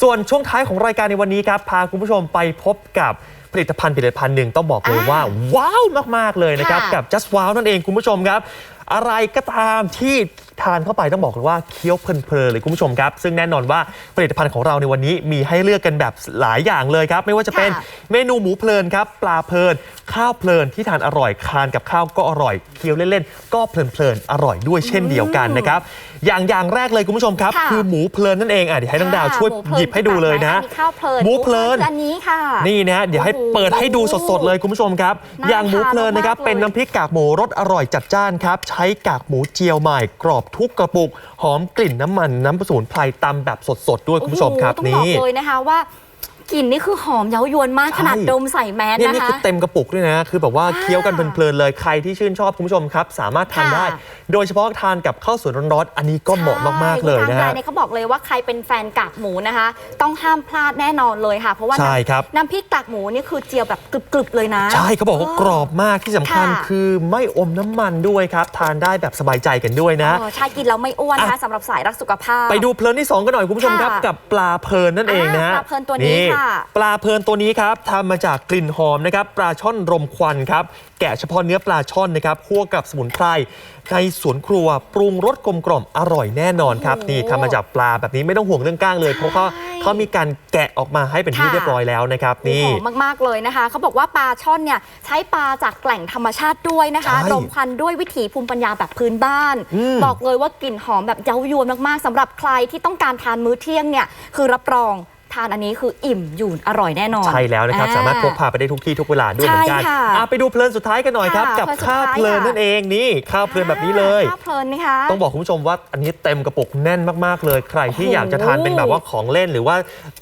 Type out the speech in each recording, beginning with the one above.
ส่วนช่วงท้ายของรายการในวันนี้ครับ พาคุณผู้ชมไปพบกับผลิตภัณฑ์ผลิตภัณฑ์หนึ่งต้องบอกเลยอ่าว่า ว้าวมาก ๆ เลยนะครับค่ะกับ just wow นั่นเองคุณผู้ชมครับ อะไรก็ตามที่ ทานเข้าไปต้องบอกเลยว่าเคี้ยวเพลินๆเลยคุณผู้ชมครับ ซึ่งแน่นอนว่าผลิตภัณฑ์ของเราในวันนี้มีให้เลือกกันแบบหลายอย่างเลยครับ ไม่ว่าจะเป็นค่ะเมนูหมูเพลินครับปลาเพลิน ข้าวเพลินที่ทานอร่อยทานกับข้าวก็อร่อยเคี้ยวเล่นๆก็เพลินๆอร่อยด้วยเช่นเดียวกันนะครับอย่างอย่างแรกเลยคุณผู้ชมครับ ค่ะ คือหมูเพลินนั่นเองอะเดี๋ยวให้น้องดาวช่วยค่ะมูพลินหยิบให้ดูเลยนะ มีข้าวเพลินหมูเพลิน คืออันนี้ค่ะ นี่นะเดี๋ยวให้โอ้โหเปิดให้ดูสดๆเลยคุณผู้ชมครับ น่าอย่างหมูเพลินนะครับ ทานมากๆเลย เป็นน้ำพริกกากหมูรสอร่อยจัดจ้านครับ ใช้กากหมูเจียวใหม่กรอบทุกกระปุก หอมกลิ่นน้ำมันน้ำสมุนไพรตำแบบสดๆด้วยคุณผู้ชมครับโอ้โหต้องบอกเลยนะคะว่า กลิ่นนี่คือหอมเย้ายวนมากใช่ขนาดดมใส่แมสเนี่ยนะนี่คะคือเต็มกระปุกด้วยนะ คือแบบว่าอ่าเคี้ยวกันเพลินๆเลยใครที่ชื่นชอบคุณผู้ชมครับ สามารถทานค่ะ ได้ โดยเฉพาะทานกับข้าวสวยร้อนๆอันนี้ก็เหมาะมากๆเลยใช่นะทางฮะรายเนี่ยเขาบอกเลยว่าใครเป็นแฟนกากหมูนะคะ ต้องห้ามพลาดแน่นอนเลยค่ะ เพราะว่าใช่ครับ น้ำพริกกากหมูนี่คือเจียวแบบกรึบๆเลยนะ ใช่เขาบอกว่ากรอบมากที่สำคัญค่ะ คือไม่อมน้ำมันด้วยครับ ทานได้แบบสบายใจกันด้วยนะ เออใช่กินแล้วไม่อ้วนนะคะอะสำหรับสายรักสุขภาพ ไปดูเพลินที่ 2 กันหน่อยคุณผู้ชมครับ ค่ะกับปลาเพลินนั่นเองนะฮะอ่าปลาเพลินตัวนี้ค่ะปลาเพลินตัวนี้ครับทำมาจากกลิ่นหอมนะครับปลาช่อนรมควันครับแกะเฉพาะเนื้อปลาช่อนนะครับคั่วกับสมุนไพรในสวนครัวปรุงรสกลมกล่อมอร่อยแน่นอนครับโอ้โหนี่ทำมาจากปลาแบบนี้ไม่ต้องห่วงเรื่องก้างเลย เพราะเขาใช่เขามีการแกะออกมาให้เป็นที่ค่ะเรียบร้อยแล้วนะครับนี่หอมมากๆเลยนะคะเขาบอกว่าปลาช่อนเนี่ยใช้ปลาจากแหล่งธรรมชาติด้วยนะคะใช่รมควันด้วยวิถีภูมิปัญญาแบบพื้นบ้านอืมบอกเลยว่ากลิ่นหอมแบบเย้ายวนมากๆสำหรับใครที่ต้องการทานมื้อเที่ยงเนี่ยคือรับรอง ทานอันนี้คืออิ่มอยู่อร่อยแน่นอน ใช่แล้วนะครับอ่สามารถพกพาไปได้ทุกที่ทุกเวลาด้วยเหมือนกันใช่ค่ะอะไปดูเพลินสุดท้ายกันหน่อยครับค่ะกับเพลินสุดข้าวท้ายเพลินค่ะนั่นเองนี่ข้าวเพลินแบบนี้เลยข้าวเพลินนะคะต้องบอกคุณผู้ชมว่าอันนี้เต็มกระปุกแน่นมากๆเลย ใครที่โอ้โหอยากจะทานเป็นแบบว่าของเล่นหรือว่า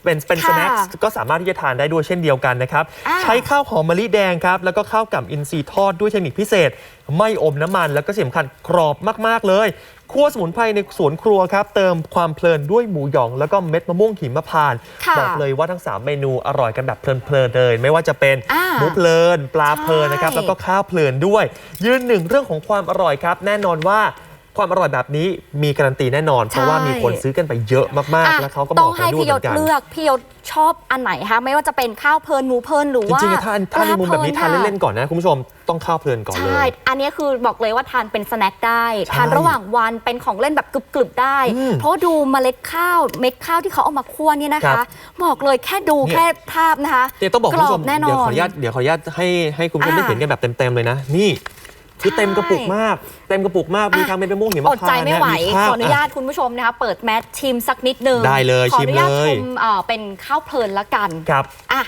เป็นเป็นสค่ะแน็คก็สามารถที่จะทานได้ด้วยเช่นเดียวกันนะครับอ่าใช้ข้าวหอมมะลิแดงครับแล้วก็ข้าวกล่ำอินทรีย์ทอดด้วยเทคนิคพิเศษไม่อมน้ำมัน แล้วก็สำคัญกรอบมาก ๆ เลยคั่วสมุนไพรในสวนครัวครับ เติมความเพลินด้วยหมูหยอง แล้วก็เม็ดมะม่วงหิมพานต์ค่ะบอกเลยว่าทั้ง 3 เมนูอร่อยกันแบบเพลินๆเลย ไม่ว่าจะเป็นอ่าหมูเพลิน ปลาเพลินนะครับ ใช่แล้วก็ข้าวเพลินด้วย ยืนหนึ่งเรื่องของความอร่อยครับ แน่นอนว่า ความอร่อยแบบนี้มีการันตีแน่นอน เพราะว่ามีคนซื้อกันไปเยอะมากๆอะแล้วเขาก็บต้ออกงให้มาด้วยพี่เหยมืศอนกันเลือกพี่ยศชอบอันไหนคะไม่ว่าจะเป็นข้าวเพลินหมูเพลินหรือจว่าริงๆถ้าถ้าในมุมแบบนี้ปลทานพเล่นๆก่อนนะคุณผู้ชมต้องข้าวเพลินก่อนเลใช่ยอันนี้คือบอกเลยว่าทานเป็นสแน็คได้ใช่ทานระหว่างวันเป็นของเล่นแบบกรึบๆได้อืมเพราะดูเมล็ดข้าวเม็ดข้าวที่เขาเอามาคั่วเนี่ยนะครัคะบบอกเลยแค่ดูเนี่ยแค่ภาพนะคะเดี๋ยวต้องบอกคุณผู้ชมรแน่นอเดี๋ยวนขออนุญาตเดี๋ยวขออนุญาตให้ให้คุณผู้ชมได้อ่าเห็นกันแบบเต็มๆเลยนะนี่ คือเต็มกระปุกมาก เต็มกระปุกมากมีอะทั้งเม็ดมะม่วงหิมอดพานต์ใจไม่ไหวนะข้ขวออนุญาตคุณผู้ชมนะคะ เปิดแมสชิมสักนิดนึงได้เลยขออนุญาตชิมเลยชมเอ่อเป็นข้าวเพลินละกันครับอะ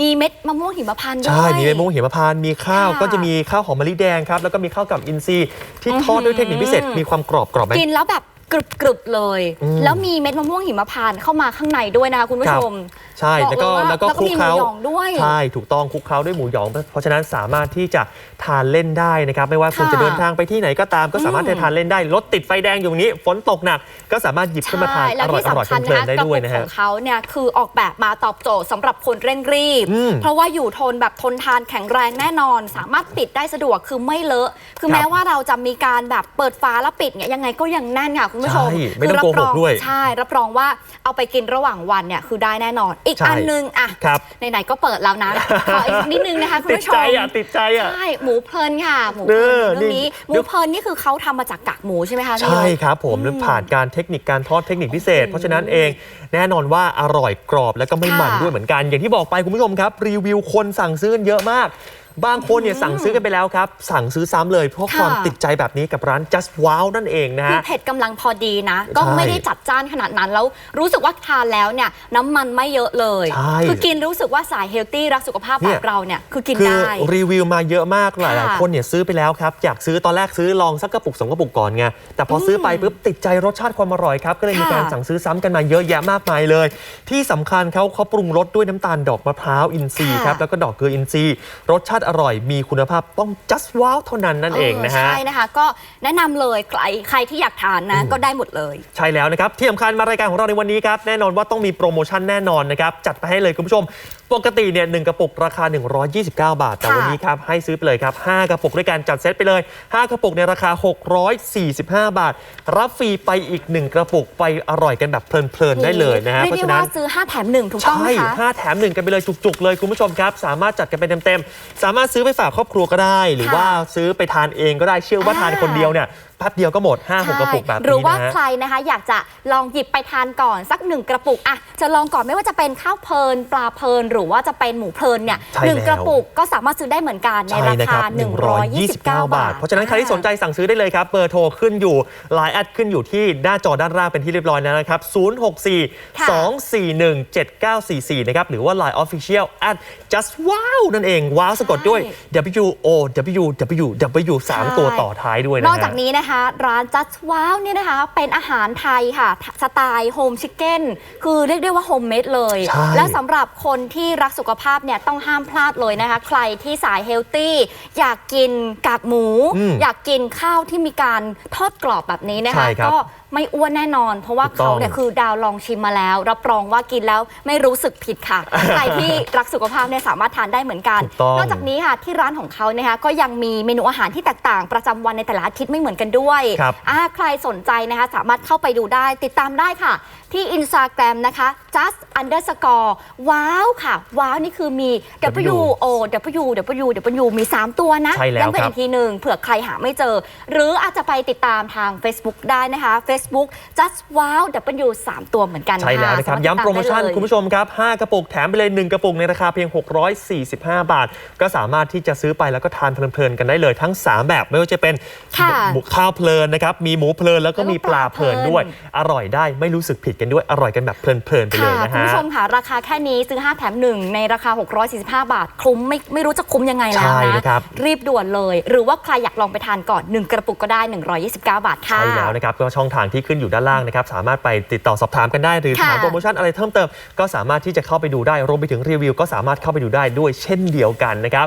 มีเม็ดมะม่วงหิมพานต์ด้วย ใช่ มีเม็ดมะม่วงหิมพานต์มีข้าวค่ะก็จะมีข้าวหอมมะลิแดงครับ แล้วก็มีข้าวกับอินทรีย์ที่ทอดด้วยเทคนิคพิเศษ มีความกรอบกรอบไหมกินแล้วแบบ กรึบๆเลย อืม แล้วมีเม็ดมะม่วงหิมพานต์เข้ามาข้างในด้วยนะคะคุณผู้ชมใช่แล้วก็บอกเลยว่าแล้วก็แล้วก็คลุกมีเคล้าหมูหยองด้วย ใช่ถูกต้องคลุกเคล้าด้วยหมูหยอง เพราะฉะนั้นสามารถที่จะทานเล่นได้นะครับ ไม่ว่าคุณค่ะจะเดินทางไปที่ไหนก็ตาม ก็สามารถอืม จะทานเล่นได้รถติดไฟแดงอยู่ตรงนี้ฝนตกหนัก ก็สามารถหยิบขึ้นมาทานใช่อแล้วร่อยที่อร่อยสำคัญเพลินนะๆได้กระด้ปุวยกนะขฮะ องเขาเนี่ยคือออกแบบมาตอบโจทย์สำหรับคนเร่งรีบ อืมเพราะว่าอยู่ทนแบบทนทานแข็งแรงแน่นอน สามารถปิดได้สะดวกคือไม่เลอะ คือครับ แม้ว่าเราจะมีการแบบเปิดฝาแล้วปิดเนี่ยยังไงก็ยังแน่นค่ะคุณผู้ชมใช่ไม่ต้องคืโกหกด้วยใช่ รับรองว่าเอาไปกินระหว่างวันเนี่ยคือได้แน่นอน อีกใช่อันนึงอะครับไหนๆก็เปิดแล้วนะ ขออีกนิดนึงนะคะคุณติดผู้ชใจมอะติดใจอะใช่หมูเพลินค่ะหมูเพลินเออเรื่องนี้นี่หมูเพลินนี่คือเขาทำมาจากกากหมูใช่ไหมคะพี่ ใช่ยศครับผมอืมผ่านการเทคนิคการทอดเทคนิคพิเศษ เพราะฉะนั้นเองแน่นอนว่าอร่อยกรอบแล้วก็ไม่มันค่ะด้วยเหมือนกัน อย่างที่บอกไปคุณผู้ชมครับ รีวิวคนสั่งซื้อกันเยอะมาก บางคนเนี่ยสั่งซื้อกันไปแล้วครับ สั่งซื้อซ้ำเลยเพราะค่ะ ความติดใจแบบนี้กับร้าน just wow นั่นเองนะคือฮะ เผ็ดกำลังพอดีนะ ก็ใช่ไม่ได้จัดจ้านขนาดนั้นแล้วรู้สึกว่าทานแล้วเนี่ยน้ำมันไม่เยอะเลย ใช่ คือกินรู้สึกว่าสายเฮลตี้รักสุขภาพเนี่แบยบเราเนี่ยคือกินคือได้ รีวิวมาเยอะมากหลายค่ะๆคนเนี่ยซื้อไปแล้วครับ อยากซื้อตอนแรกซื้อลองสักกระปุกสองกระปุกก่อนไงแต่พอซื้อไปปุ๊บติดใจรสชาติความอร่อยครับ ก็เลยมีค่ะการสั่งซื้อซ้ำกันมาเยอะแยะมากมายเลย ที่สำคัญเขาเขาปรุงรสด้วยน้ำตาลดอกมะพร้าวอินทรีย์ค่ะ ครับแล้วก็ดอกเกลืออินทรีย์รสชาติออร่อยมีคุณภาพต้อง just wow เท่านั้นนั่นเองนะฮะ ใช่นะคะ ก็แนะนำเลยใครใครที่อยากทานนะก็ได้หมดเลย ใช่แล้วนะครับ ที่สำคัญมารายการของเราในวันนี้ครับ แน่นอนว่าต้องมีโปรโมชั่นแน่นอนนะครับ จัดไปให้เลยคุณผู้ชม ปกติเนี่ยหนึ่งกระปุกราคา 129 บาท แต่ค่ะวันนี้ครับให้ซื้อไปเลยครับ 5 กระปุกด้วยกันจัดเซตไปเลย 5 กระปุกในราคา 645 บาท รับฟรีไปอีก 1 กระปุกไปอร่อยกันแบบเพลินๆได้เลยนะฮะเรียเพกราะได้ฉะนั้ว่านซื้อ 5 แถม 1 ถูกต้องไหมใช่คะห้าแถมหนึ่งกันไปเลยจุกๆเลยคุณผู้ชมครับ สามารถจัดกันไปเต็มๆ สามารถซื้อไปฝากครอบครัวก็ได้ หรือค่ะว่าซื้อไปทานเองก็ได้เชื่อว่าอ่าทานคนเดียวเนี่ย แป๊บเดียวก็หมด5 6กระปุกแบบหรือนี้ว่านะฮะใครนะคะอยากจะลองหยิบไปทานก่อนสักหนึ่งกระปุกอะจะลองก่อนไม่ว่าจะเป็นข้าวเพลิน ปลาเพลิน หรือว่าจะเป็นหมูเพลินเนี่ยใช่หนึ่งแล้วกระปุกก็สามารถซื้อได้เหมือนกันในใช่รานะคคารับ129 บาท เพราะฉะนั้นใครที่สนใจสั่งซื้อได้เลยครับ เบอร์โทรขึ้นอยู่ไลน์แอดขึ้นอยู่ที่หน้าจอด้านล่างเป็นที่เรียบร้อยแล้วนะครับ 064ค่ะ241 7944 นะครับ หรือว่า Line Official at just wow นั่นเอง ว้าวสะกดด้วย W O W W W 3 ตัวต่อท้ายด้วยนะนฮะอกจากนี้นะคะร้านจั s ว้าวเนี่ยนะคะเป็นอาหารไทยค่ะ สไตล์โฮมชิคเก้นคือเรียกได้ว่าโฮมเมดเลย ใช่ และสำหรับคนที่รักสุขภาพเนี่ยต้องห้ามพลาดเลยนะคะ ใครที่สายเฮลตี้ อยากกินกากหมู อืมอยากกินข้าวที่มีการทอดกรอบแบบนี้นะใช่คะครับ ก็ไม่อ้วนแน่นอน เพราะว่าถูกต้องเขาเนี่ยคือดาวลองชิมมาแล้ว รับรองว่ากินแล้วไม่รู้สึกผิดค่ะ ใครที่รักสุขภาพเนี่ยสามารถทานได้เหมือนกัน ถูกต้อง นอกจากนี้ค่ะที่ร้านของเขานะคะก็ยังมีเมนูอาหารที่แตกต่างประจำวันในแต่ละอาทิตย์ไม่เหมือนกันด้วยครับอ่าใครสนใจนะคะสามารถเข้าไปดูได้ติดตามได้ค่ะ ที่ Instagram นะคะ just underscore ว้าวค่ะ ว้าวนี่คือมี W O W W W มี 3 ตัวนะใช่แล้วย้ำกันครับอีกทีหนึ่งเผื่อใครหาไม่เจอ หรืออาจจะไปติดตามทาง Facebook ได้นะคะ Facebook just wow W 3 ตัวเหมือนกันใช่แล้วนะครับสาารถติดตาย้ำโปรโมชั่นได้เลยคุณผู้ชมครับ 5 กระปุกแถมไปเลย 1 กระปุกในราคาเพียง 645 บาท ก็สามารถที่จะซื้อไปแล้วก็ทานเพลินๆกันได้เลยทั้ง 3 แบบไม่ว่าจะเป็นค่ะหมูข้าวเพลินนะครับมีหมูเพลินแล้วก็แล้วก็มีปลาเพลินด้วยปลาเพลิอร่อยได้ไม่รู้สึกผิดกันด้วยอร่อยกันแบบเพลินๆไปเลยค่ะนะคุณฮะผู้ชมค่ะราคาแค่นี้ซื้อ 5 แถม 1 ในราคา 645 บาท คุ้มไม่ไม่รู้จะคุ้มยังไงแล้วใช่นะนะครับรีบด่วนเลย หรือว่าใครอยากลองไปทานก่อน 1 กระปุกก็ได้ 129 บาทค่ะใช่แล้วนะครับก็ช่องทางที่ขึ้นอยู่ด้านล่างนะครับสามารถไปติดต่อสอบถามกันได้หรือค่ะถามโปรโมชั่นอะไรเพิ่มเติม ก็สามารถที่จะเข้าไปดูได้รวมไปถึงรีวิว ก็สามารถเข้าไปดูได้ด้วยเช่นเดียวกันนะครับ